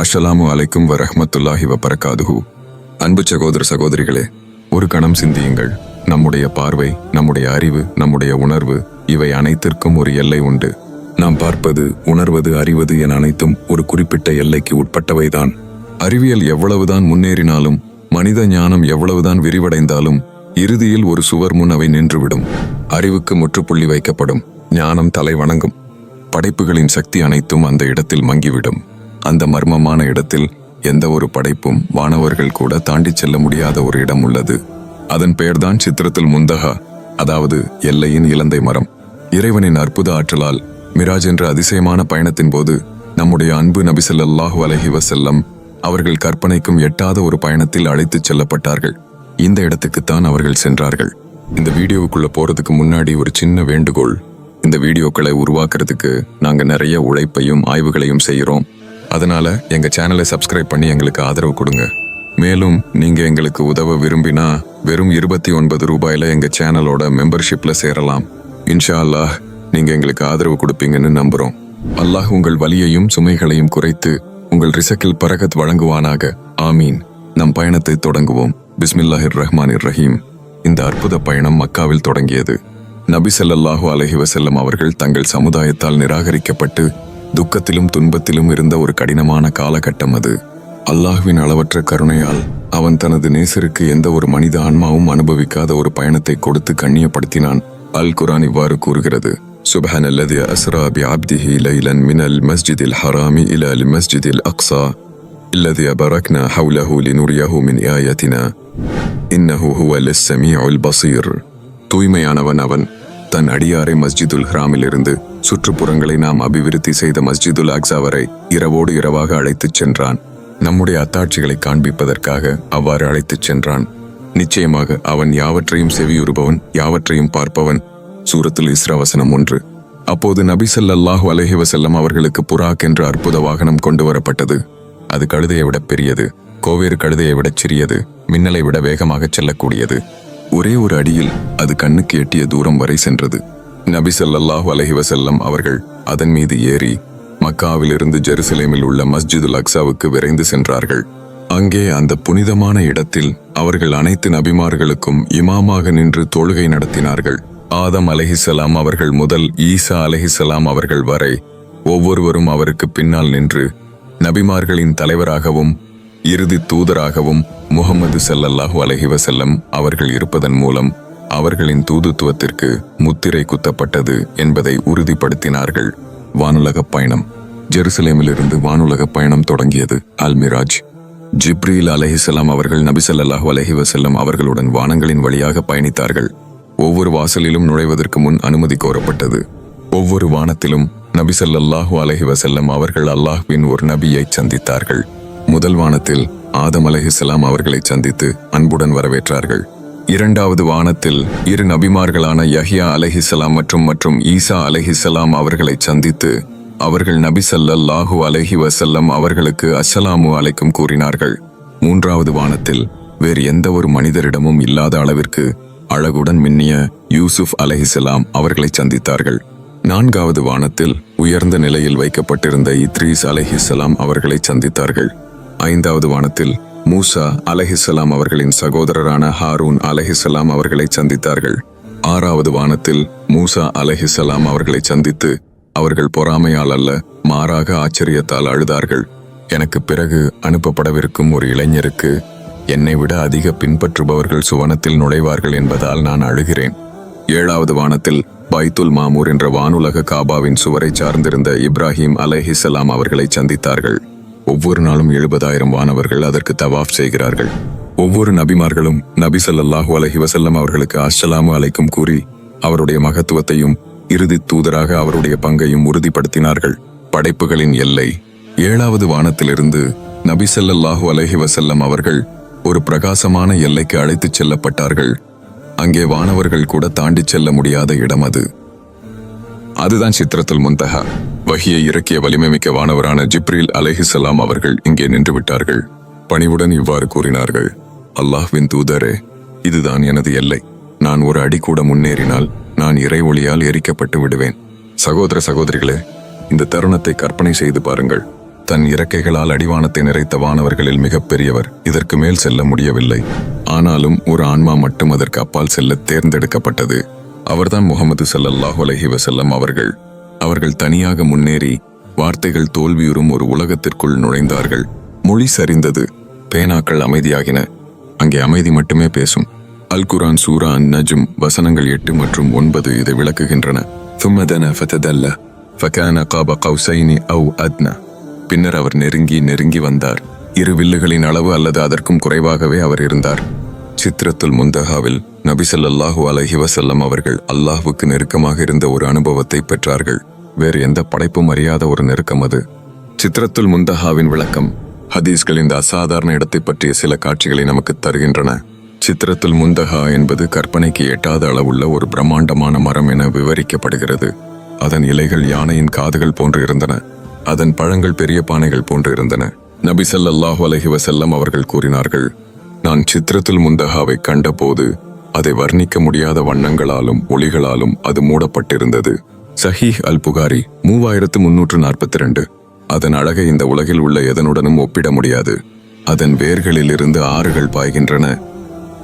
அஸ்ஸலாமு அலைக்கும் வரஹ்மத்துல்லாஹி வபரகாதுஹு. அன்பு சகோதர சகோதரிகளே ஒரு கணம் சிந்தியுங்கள். நம்முடைய பார்வை நம்முடைய அறிவு நம்முடைய உணர்வு இவை அனைத்திற்கும் ஒரு எல்லை உண்டு. நாம் பார்ப்பது உணர்வது அறிவது என அனைத்தும் ஒரு குறிப்பிட்ட எல்லைக்கு உட்பட்டவைதான். அறிவியல் எவ்வளவுதான் முன்னேறினாலும் மனித ஞானம் எவ்வளவுதான் விரிவடைந்தாலும் இறுதியில் ஒரு சுவர் முன் அவை நின்றுவிடும். அறிவுக்கு முற்றுப்புள்ளி வைக்கப்படும். ஞானம் தலை வணங்கும். படைப்புகளின் சக்தி அனைத்தும் அந்த இடத்தில் மங்கிவிடும். அந்த மர்மமான இடத்தில் எந்த ஒரு படைப்பும் வானவர்கள் கூட தாண்டிச் செல்ல முடியாத ஒரு இடம் உள்ளது. அதன் பெயர்தான் சித்திரத்தில் முந்தகா அதாவது எல்லையின் இலந்தை மரம். இறைவனின் அற்புத ஆற்றலால் மிராஜ் என்ற அதிசயமான பயணத்தின் போது நம்முடைய அன்பு நபிசல்லாஹு அலஹி வசல்லம் அவர்கள் கற்பனைக்கும் எட்டாத ஒரு பயணத்தில் அழைத்துச் செல்லப்பட்டார்கள். இந்த இடத்துக்குத்தான் அவர்கள் சென்றார்கள். இந்த வீடியோவுக்குள்ள போறதுக்கு முன்னாடி ஒரு சின்ன வேண்டுகோள். இந்த வீடியோக்களை உருவாக்குறதுக்கு நாங்கள் நிறைய உழைப்பையும் ஆய்வுகளையும் செய்கிறோம். அதனால எங்க சேனலை சப்ஸ்கிரைப் பண்ணி எங்களுக்கு ஆதரவு கொடுங்க. மேலும் நீங்க எங்களுக்கு உதவ விரும்பினா வெறும் இருபத்தி ஒன்பது ரூபாயில எங்க சேனலோட மெம்பர்ஷிப்ல சேரலாம். இன்ஷா அல்லாஹ் நீங்க எங்களுக்கு ஆதரவு கொடுப்பீங்கன்னு நம்புறோம். அல்லாஹ் உங்கள் வலியையும் சுமைகளையும் குறைத்து உங்கள் ரிசக்கில் பரகத் வழங்குவானாக. ஆமீன். நம் பயணத்தை தொடங்குவோம். பிஸ்மில்லாஹிர் ரஹ்மானிர் ரஹீம் இந்த அற்புத பயணம் மக்காவில் தொடங்கியது. நபி சல்லாஹூ அலஹி வசல்லம் அவர்கள் தங்கள் சமுதாயத்தால் நிராகரிக்கப்பட்டு துக்கத்திலும் துன்பத்திலும் இருந்த ஒரு கடினமான காலகட்டம் அது அல்லாஹ்வின் அளவற்ற கருணையால் அவன் தனது நேசருக்கு எந்த ஒரு மனித ஆன்மாவும் அனுபவிக்காத ஒரு பயணத்தை கொடுத்து கண்ணியப்படுத்தினான் அல் குரான் இவ்வாறு கூறுகிறது سبحان الذي أسرى بعبده ليلا من المسجد الحرام إلى المسجد الأقصى الذي باركنا حوله لنريه من آياتنا إنه هو السميع البصير தூய்மையானவன் அவன் தன் அடியாரை மஸ்ஜிதுல் ஹராமிலிருந்து சுற்றுப்புறங்களை நாம் அபிவிருத்தி செய்த மஸ்ஜிதுல் அக்ஸா வரை இரவோடு இரவாக அழைத்துச் சென்றான். நம்முடைய அத்தாட்சிகளை காண்பிப்பதற்காக அவ்வாறு அழைத்துச் சென்றான். நிச்சயமாக அவன் யாவற்றையும் செவியுறுபவன் யாவற்றையும் பார்ப்பவன். சூரத்துல் இஸ்ரவசனம் ஒன்று. அப்போது நபி ஸல்லல்லாஹு அலைஹி வஸல்லம் அவர்களுக்கு புராக் என்ற அற்புத வாகனம் கொண்டு வரப்பட்டது. அது கழுதையை விட பெரியது. கோவேறு கழுதையை விட சிறியது. மின்னலை விட வேகமாக செல்லக்கூடியது. ஒரே ஒரு அடியில் அது கண்ணுக்கு எட்டிய தூரம் வரை சென்றது. நபி ஸல்லல்லாஹு அலைஹி அவர்கள் அதன் மீது ஏறி மக்காவிலிருந்து ஜெருசலேமில் உள்ள மஸ்ஜிதுல் அக்சாவுக்கு விரைந்து சென்றார்கள். அங்கே அந்த புனிதமான இடத்தில் அவர்கள் அனைத்து நபிமார்களுக்கும் இமாமாக நின்று தொழுகை நடத்தினார்கள். ஆதம் அலஹிசலாம் அவர்கள் முதல் ஈசா அலஹிசலாம் அவர்கள் வரை ஒவ்வொருவரும் அவருக்கு பின்னால் நின்று நபிமார்களின் தலைவராகவும் இறுதி தூதராகவும் முகமது சல்லல்லாஹு அலஹி வசல்லம் அவர்கள் இருப்பதன் மூலம் அவர்களின் தூதுத்துவத்திற்கு முத்திரை குத்தப்பட்டது என்பதை உறுதிப்படுத்தினார்கள். வானுலகப் பயணம். ஜெருசலேமிலிருந்து வானுலகப் பயணம் தொடங்கியது அல்மிராஜ். ஜிப்ரீல் அலஹிசல்லாம் அவர்கள் நபிசல்லாஹு அலஹி வசல்லம் அவர்களுடன் வானங்களின் வழியாக பயணித்தார்கள். ஒவ்வொரு வாசலிலும் நுழைவதற்கு முன் அனுமதி கோரப்பட்டது. ஒவ்வொரு வானத்திலும் நபிசல்லாஹு அலஹி வசல்லம் அவர்கள் அல்லாஹ்வின் ஒரு நபியை சந்தித்தார்கள். முதல் வானத்தில் ஆதம் அலஹிசலாம் அவர்களை சந்தித்து அன்புடன் வரவேற்றார்கள். இரண்டாவது வானத்தில் இரு நபிமார்களான யஹியா அலஹிசலாம் மற்றும் மற்றும் ஈசா அலஹிசலாம் அவர்களை சந்தித்து அவர்கள் நபி லாஹு அலைஹி வசல்லம் அவர்களுக்கு அஸ்ஸலாமு அலைக்கும் கூறினார்கள். மூன்றாவது வானத்தில் வேறு எந்த ஒரு மனிதரிடமும் இல்லாத அளவிற்கு அழகுடன் மின்னிய யூசுப் அலஹிசலாம் அவர்களை சந்தித்தார்கள். நான்காவது வானத்தில் உயர்ந்த நிலையில் வைக்கப்பட்டிருந்த இத்ரீஸ் அலஹிசலாம் அவர்களை சந்தித்தார்கள். ஐந்தாவது வானத்தில் மூசா அலஹிசலாம் அவர்களின் சகோதரரான ஹாரூன் அலஹிசலாம் அவர்களை சந்தித்தார்கள். ஆறாவது வானத்தில் மூசா அலஹிசலாம் அவர்களை சந்தித்து அவர்கள் பொறாமையால் அல்ல மாறாக ஆச்சரியத்தால் அழுதார்கள். எனக்கு பிறகு அனுப்பப்படவிருக்கும் ஒரு இளைஞருக்கு என்னை விட அதிக பின்பற்றுபவர்கள் சுவனத்தில் நுழைவார்கள் என்பதால் நான் அழுகிறேன். ஏழாவது வானத்தில் பைத்துல் மாமூர் என்ற வானுலக காபாவின் சுவரை சார்ந்திருந்த இப்ராஹிம் அலஹிசலாம் அவர்களை சந்தித்தார்கள். ஒவ்வொரு நாளும் எழுபதாயிரம் வானவர்கள் அதற்கு தவாஃப் செய்கிறார்கள். ஒவ்வொரு நபிமார்களும் நபி ஸல்லல்லாஹு அலஹி வசல்லம் அவர்களுக்கு அஸ்ஸலாமு அலைக்கும் கூறி அவருடைய மகத்துவத்தையும் இறுதி தூதராக அவருடைய பங்கையும் உறுதிப்படுத்தினார்கள். படைப்புகளின் எல்லை. ஏழாவது வானத்திலிருந்து நபி சல்லல்லாஹு அலஹி வசல்லம் அவர்கள் ஒரு பிரகாசமான எல்லைக்கு அழைத்துச் செல்லப்பட்டார்கள். அங்கே வானவர்கள் கூட தாண்டிச் செல்ல முடியாத இடம் அது. அதுதான் சித்திரத்தில் முந்தகா. வஹியை இறக்கிய வலிமைமிக்க வானவரான ஜிப்ரீல் அலைஹிஸ்ஸலாம் அவர்கள் இங்கே நின்று விட்டார்கள் பணிவுடன் இவ்வாறு கூறினார்கள். அல்லாஹ்வின் தூதரே இதுதான் எனது எல்லை. நான் ஒரு அடி கூட முன்னேறினால் நான் இறை ஒளியால் எரிக்கப்பட்டு விடுவேன். சகோதர சகோதரிகளே இந்த தருணத்தை கற்பனை செய்து பாருங்கள். தன் இறக்கைகளால் அடிவானத்தை நிறைத்த வானவர்களில் மிகப்பெரியவர் இதற்கு மேல் செல்ல முடியவில்லை. ஆனாலும் ஒரு ஆன்மா மட்டும் அதற்கு அப்பால் செல்ல தேர்ந்தெடுக்கப்பட்டது. அவர்தான் முகமது சல்லல்லாஹு அலஹி வசல்லம் அவர்கள். அவர்கள் தனியாக முன்னேறி வார்த்தைகள் தோல்வியுறும் ஒரு உலகத்திற்குள் நுழைந்தார்கள். மொழி சரிந்தது பேனாக்கள் அமைதியாகின. அங்கே அமைதி மட்டுமே பேசும். அல் குரான் சூரா நஜும் வசனங்கள் எட்டு மற்றும் ஒன்பது இதை விளக்குகின்றன. தும்மதன ஃபததல்ல ஃபகான காப கௌசைனி அவு அத்னா பின்னர் அவர் நெருங்கி நெருங்கி வந்தார். இரு வில்லுகளின் அளவு அல்லது அதற்கும் குறைவாகவே அவர் இருந்தார். சித்ரத்துல் முந்தஹாவில் நபிசல்லாஹு அலஹி வசல்லம் அவர்கள் அல்லாஹ்வுக்கு நெருக்கமாக இருந்த ஒரு அனுபவத்தை பெற்றார்கள். வேறு எந்த படைப்பும் அறியாத ஒரு நெருக்கம் அது. சித்திரத்துல் முந்தஹாவின் விளக்கம் ஹதீஸ்கள் இந்த அசாதாரண இடத்தை பற்றிய சில காட்சிகளை நமக்கு தருகின்றன. சித்திரத்துல் முந்தஹா என்பது கற்பனைக்கு எட்டாத அளவுள்ள ஒரு பிரம்மாண்டமான மரம் என விவரிக்கப்படுகிறது. அதன் இலைகள் யானையின் காதுகள் போன்று இருந்தன. அதன் பழங்கள் பெரிய பானைகள் போன்று இருந்தன. நபி சல்லாஹு அலஹி வசல்லம் அவர்கள் கூறினார்கள் நான் சித்திரத்தில் முந்தகாவை கண்டபோது அதை வர்ணிக்க முடியாத வண்ணங்களாலும் ஒளிகளாலும் அது மூடப்பட்டிருந்தது. சஹீஹ் அல் புகாரி மூவாயிரத்து முன்னூற்று நாற்பத்தி ரெண்டு அதன் அழகை இந்த உலகில் உள்ள எதனுடனும் ஒப்பிட முடியாது. அதன் வேர்களிலிருந்து ஆறுகள் பாய்கின்றன.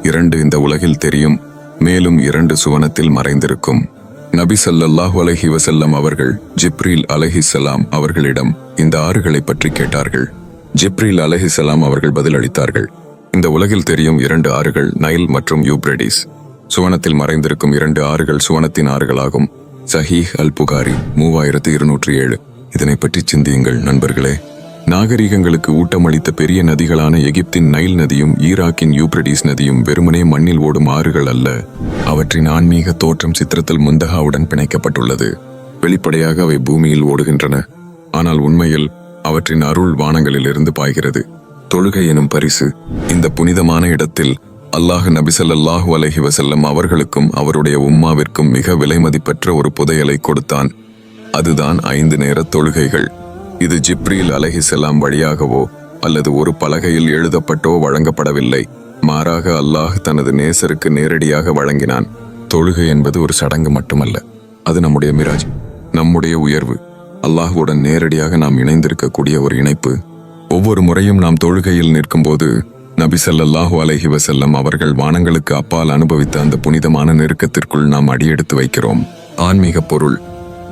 இரண்டு இந்த உலகில் தெரியும் மேலும் இரண்டு சுவனத்தில் மறைந்திருக்கும். நபி ஸல்லல்லாஹு அலஹி வசல்லம் அவர்கள் ஜிப்ரீல் அலைஹிஸ்ஸலாம் அவர்களிடம் இந்த ஆறுகளை பற்றி கேட்டார்கள். ஜிப்ரீல் அலஹிசலாம் அவர்கள் பதிலளித்தார்கள். இந்த உலகில் தெரியும் இரண்டு ஆறுகள் நைல் மற்றும் யூப்ரடிஸ். சுவனத்தில் மறைந்திருக்கும் இரண்டு ஆறுகள் சுவனத்தின் ஆறுகளாகும். சஹீஹ் அல் புகாரி மூவாயிரத்து இருநூற்றி ஏழு. இதனை பற்றி சிந்தியுங்கள் நண்பர்களே. நாகரிகங்களுக்கு ஊட்டமளித்த பெரிய நதிகளான எகிப்தின் நைல் நதியும் ஈராக்கின் யூப்ரடிஸ் நதியும் வெறுமனே மண்ணில் ஓடும் ஆறுகள் அல்ல. அவற்றின் ஆன்மீக தோற்றம் சித்திரத்தில் முந்தகாவுடன் பிணைக்கப்பட்டுள்ளது. வெளிப்படையாக அவை பூமியில் ஓடுகின்றன. ஆனால் உண்மையில் அவற்றின் அருள் வானங்களில் இருந்து பாய்கிறது. தொழுகை எனும் பரிசு இந்த புனிதமான இடத்தில் அல்லாஹ் நபிசல்லாஹு அலஹி வசல்லம் அவர்களுக்கும் அவருடைய உம்மாவிற்கும் மிக விலைமதிப்பற்ற ஒரு புதையலை கொடுத்தான். அதுதான் ஐந்து நேர தொழுகைகள். இது ஜிப்ரீல் செல்லாம் வழியாகவோ அல்லது ஒரு பலகையில் எழுதப்பட்டோ வழங்கப்படவில்லை. மாறாக அல்லாஹ் தனது நேசருக்கு நேரடியாக வழங்கினான். தொழுகை என்பது ஒரு சடங்கு மட்டுமல்ல. அது நம்முடைய மிராஜ் நம்முடைய உயர்வு. அல்லாஹ்வுடன் நேரடியாக நாம் இணைந்திருக்கக்கூடிய ஒரு இணைப்பு. ஒவ்வொரு முறையும் நாம் தொழுகையில் நிற்கும்போது நபி ஸல்லல்லாஹு அலைஹி வஸல்லம் அவர்கள் வானங்களுக்கு அப்பால் அனுபவித்த அந்த புனிதமான நெருக்கத்திற்குள் நாம் அடியெடுத்து வைக்கிறோம். ஆன்மீக பொருள்.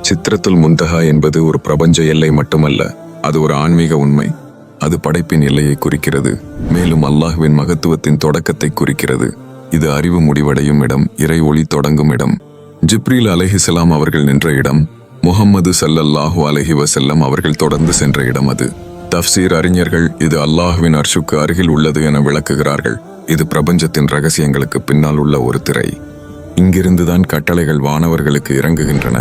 சித்திரத்துல் முந்தஹா என்பது ஒரு பிரபஞ்ச எல்லை மட்டுமல்ல அது ஒரு ஆன்மீக உண்மை. அது படைப்பின் எல்லையை குறிக்கிறது மேலும் அல்லாஹுவின் மகத்துவத்தின் தொடக்கத்தை குறிக்கிறது. இது அறிவு முடிவடையும் இடம் இறை ஒளி தொடங்கும் இடம். ஜிப்ரீல் அலஹிசலாம் அவர்கள் நின்ற இடம் முஹம்மது சல்லல்லாஹு அலஹி வசல்லம் அவர்கள் தொடர்ந்து சென்ற இடம் அது. தப்சீர் அறிஞர்கள் இது அல்லாஹ்வின் அர்ஷுக்கு அருகில் உள்ளது என விளக்குகிறார்கள். இது பிரபஞ்சத்தின் ரகசியங்களுக்கு பின்னால் உள்ள ஒரு திரை. இங்கிருந்துதான் கட்டளைகள் வானவர்களுக்கு இறங்குகின்றன.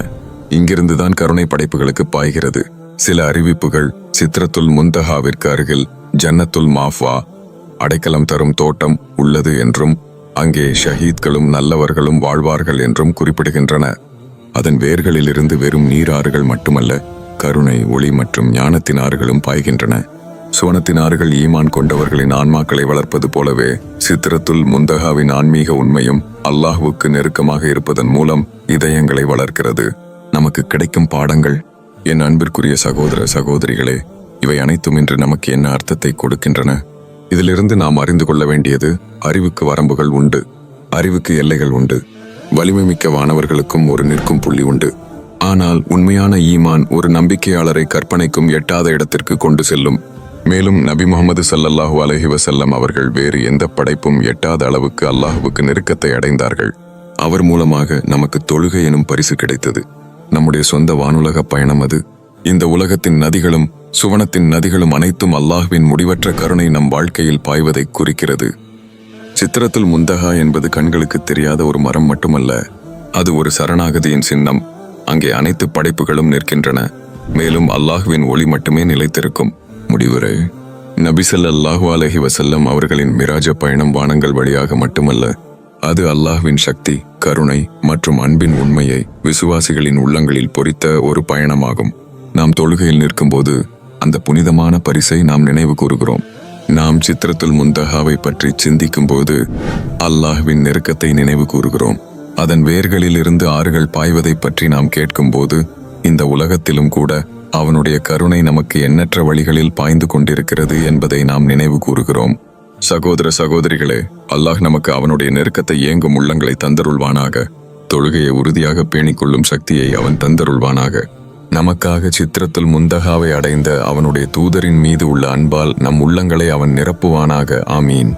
இங்கிருந்துதான் கருணை படைப்புகளுக்கு பாய்கிறது. சில அறிவிப்புகள் சித்ரத்துல் முந்தஹாவிற்கு அருகில் ஜன்னத்துல் மாஃபா அடைக்கலம் தரும் தோட்டம் உள்ளது என்றும் அங்கே ஷஹீத்களும் நல்லவர்களும் வாழ்வார்கள் என்றும் குறிப்பிடுகின்றன. அதன் வேர்களிலிருந்து வெறும் நீராறுகள் மட்டுமல்ல கருணை ஒளி மற்றும் ஞானத்தின் ஆறுகளும் பாய்கின்றன. சுவனத்தின் ஆறுகள் ஈமான் கொண்டவர்களின் ஆன்மாக்களை வளர்ப்பது போலவே சித்திரத்துல் முந்தகாவின் ஆன்மீக உண்மையும் அல்லாஹுவுக்கு நெருக்கமாக இருப்பதன் மூலம் இதயங்களை வளர்க்கிறது. நமக்கு கிடைக்கும் பாடங்கள். என் அன்பிற்குரிய சகோதர சகோதரிகளே இவை அனைத்தும் இன்று நமக்கு என்ன அர்த்தத்தை கொடுக்கின்றன? இதிலிருந்து நாம் அறிந்து கொள்ள வேண்டியது அறிவுக்கு வரம்புகள் உண்டு. அறிவுக்கு எல்லைகள் உண்டு. வலிமை மிக்க வானவர்களுக்கும் ஒரு நிற்கும் புள்ளி உண்டு. ஆனால் உண்மையான ஈமான் ஒரு நம்பிக்கையாளரை கற்பனைக்கும் எட்டாத இடத்திற்கு கொண்டு செல்லும். மேலும் நபி முகமது சல்லல்லாஹு அலஹி வசல்லம் அவர்கள் வேறு எந்த படைப்பும் எட்டாத அளவுக்கு அல்லாஹுவுக்கு நெருக்கத்தை அடைந்தார்கள். அவர் மூலமாக நமக்கு தொழுகை எனும் பரிசு கிடைத்தது. நம்முடைய சொந்த வானுலக பயணம் அது. இந்த உலகத்தின் நதிகளும் சுவனத்தின் நதிகளும் அனைத்தும் அல்லாஹ்வின் முடிவற்ற கருணை நம் வாழ்க்கையில் பாய்வதை குறிக்கிறது. சித்திரத்துல் முந்தகா என்பது கண்களுக்கு தெரியாத ஒரு மரம் மட்டுமல்ல அது ஒரு சரணாகதியின் சின்னம். அங்கே அனைத்து படைப்புகளும் நிற்கின்றன. மேலும் அல்லாஹ்வின் ஒளி மட்டுமே நிலைத்திருக்கும். முடிவுரை. நபிசல் அல்லாஹு அலஹி வசல்லம் அவர்களின் மிராஜ பயணம் வானங்கள் வழியாக மட்டுமல்ல அது அல்லாஹ்வின் சக்தி கருணை மற்றும் அன்பின் உண்மையை விசுவாசிகளின் உள்ளங்களில் பொறித்த ஒரு பயணமாகும். நாம் தொழுகையில் நிற்கும்போது அந்த புனிதமான பரிசை நாம் நினைவு கூறுகிறோம். நாம் சித்திரத்துல் முந்தஹாவை பற்றி சிந்திக்கும் போது அல்லாஹ்வின் நெருக்கத்தை நினைவு கூறுகிறோம். அதன் வேர்களில் இருந்து ஆறுகள் பாய்வதை பற்றி நாம் கேட்கும்போது இந்த உலகத்திலும் கூட அவனுடைய கருணை நமக்கு எண்ணற்ற வழிகளில் பாய்ந்து கொண்டிருக்கிறது என்பதை நாம் நினைவு கூறுகிறோம். சகோதர சகோதரிகளே அல்லாஹ் நமக்கு அவனுடைய நெருக்கத்தை ஏங்கும் உள்ளங்களை தந்தருள்வானாக. தொழுகையை உறுதியாக பேணிக் கொள்ளும் சக்தியை அவன் தந்தருள்வானாக. நமக்காக சித்திரத்தில் முந்தகாவை அடைந்த அவனுடைய தூதரின் மீது உள்ள அன்பால் நம் உள்ளங்களை அவன் நிரப்புவானாக. ஆமீன்.